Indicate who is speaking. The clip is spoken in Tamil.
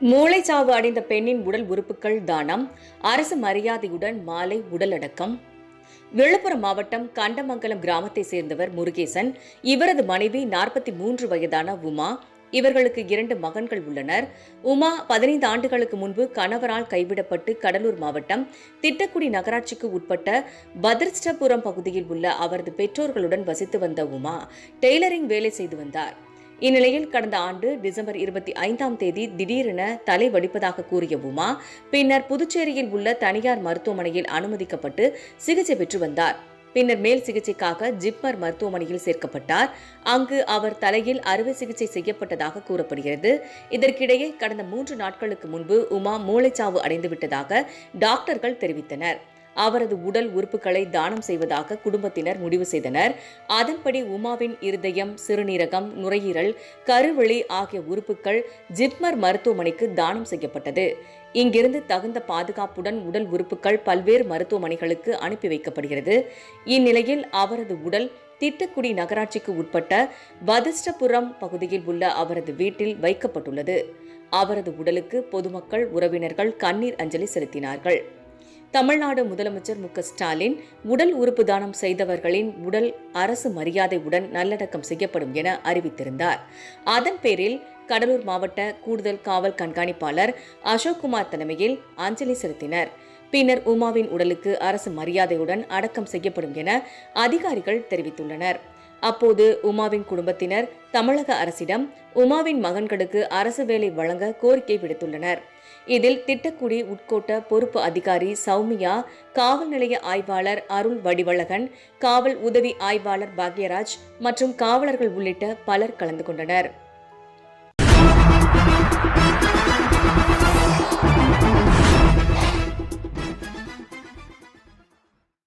Speaker 1: மூளைச்சாவு அடைந்த பெண்ணின் உடல் உறுப்புகள் தானம் அரசு மரியாதையுடன் மாலை உடலடக்கம். விழுப்புரம் மாவட்டம் கண்டமங்கலம் கிராமத்தை சேர்ந்தவர் முருகேசன் இவரது மனைவி நாற்பத்தி மூன்று வயதான உமா இவர்களுக்கு இரண்டு மகன்கள் உள்ளனர். உமா பதினைந்து ஆண்டுகளுக்கு முன்பு கணவரால் கைவிடப்பட்டு கடலூர் மாவட்டம் திட்டக்குடி நகராட்சிக்கு உட்பட்ட பத்ரஸ்டபுரம் பகுதியில் உள்ள அவரது பெற்றோர்களுடன் வசித்து வந்த உமா டெய்லரிங் வேலை செய்து வந்தார். இந்நிலையில் கடந்த ஆண்டு டிசம்பர் இருபத்தி ஐந்தாம் தேதி திடீரென தலை வடிப்பதாக கூறிய உமா பின்னர் புதுச்சேரியில் உள்ள தனியார் மருத்துவமனையில் அனுமதிக்கப்பட்டு சிகிச்சை பெற்று வந்தார். பின்னர் மேல் சிகிச்சைக்காக ஜிப்மர் மருத்துவமனையில் சேர்க்கப்பட்டார். அங்கு அவர் தலையில் அறுவை சிகிச்சை செய்யப்பட்டதாக கூறப்படுகிறது. இதற்கிடையே கடந்த மூன்று நாட்களுக்கு முன்பு உமா மூளைச்சாவு அடைந்துவிட்டதாக டாக்டர்கள் தெரிவித்தனர். அவரது உடல் உறுப்புகளை தானம் செய்வதாக குடும்பத்தினர் முடிவு செய்தனர். அதன்படி உமாவின் இருதயம் சிறுநீரகம் நுரையீரல் கருவெளி ஆகிய உறுப்புகள் ஜிப்மர் மருத்துவமனைக்கு தானம் செய்யப்பட்டது. இங்கிருந்து தகுந்த பாதுகாப்புடன் உடல் உறுப்புகள் பல்வேறு மருத்துவமனைகளுக்கு அனுப்பி வைக்கப்படுகிறது. இந்நிலையில் அவரது உடல் திட்டக்குடி நகராட்சிக்கு உட்பட்ட வதிஷ்டபுரம் பகுதியில் உள்ள அவரது வீட்டில் வைக்கப்பட்டுள்ளது. அவரது உடலுக்கு பொதுமக்கள் உறவினர்கள் கண்ணீர் அஞ்சலி செலுத்தினார்கள். தமிழ்நாடு முதலமைச்சர் மு ஸ்டாலின் உடல் உறுப்பு தானம் செய்தவர்களின் உடல் அரசு மரியாதையுடன் நல்லடக்கம் செய்யப்படும் என அறிவித்திருந்தார். அதன் பேரில் கடலூர் மாவட்ட கூடுதல் காவல் கண்காணிப்பாளர் அசோக்குமார் தலைமையில் அஞ்சலி செலுத்தினர். பின்னர் உமாவின் உடலுக்கு அரசு மரியாதையுடன் அடக்கம் செய்யப்படும் என அதிகாரிகள் தெரிவித்துள்ளனர். அப்போது உமாவின் குடும்பத்தினர் தமிழக அரசிடம் உமாவின் மகன்களுக்கு அரசு வேலை வழங்க கோரிக்கை விடுத்துள்ளனர். இதில் திட்டக்குடி உட்கோட்ட பொறுப்பு அதிகாரி சௌமியா காவல் நிலைய ஆய்வாளர் அருள் வடிவழகன் காவல் உதவி ஆய்வாளர் பாக்யராஜ் மற்றும் காவலர்கள் உள்ளிட்ட பலர் கலந்து கொண்டனர்.